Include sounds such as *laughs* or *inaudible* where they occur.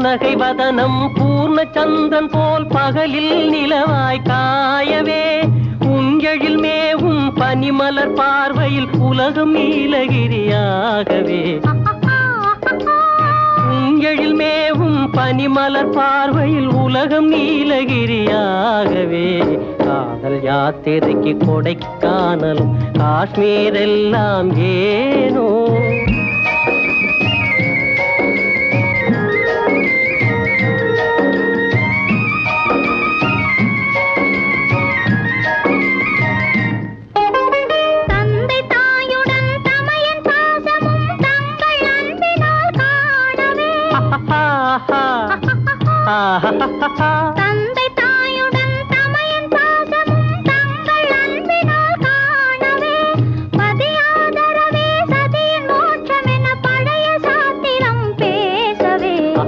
புன்னகை வதனம் பூர்ண சந்திரன் போல் பகலில் நிலவாய் காயவே. உஞ்செழில் மேவும் பனிமலர் பார்வையில் உலகம் நீலகிரியாகவே. உஞ்செழில் மேவும் பனிமலர் பார்வையில் உலகம் நீலகிரியாகவே. காதல் யாத்திரைக்கு கொடைக்கானலும் காஷ்மீர் எல்லாம் ஏனோ? आहा। *laughs* आहा।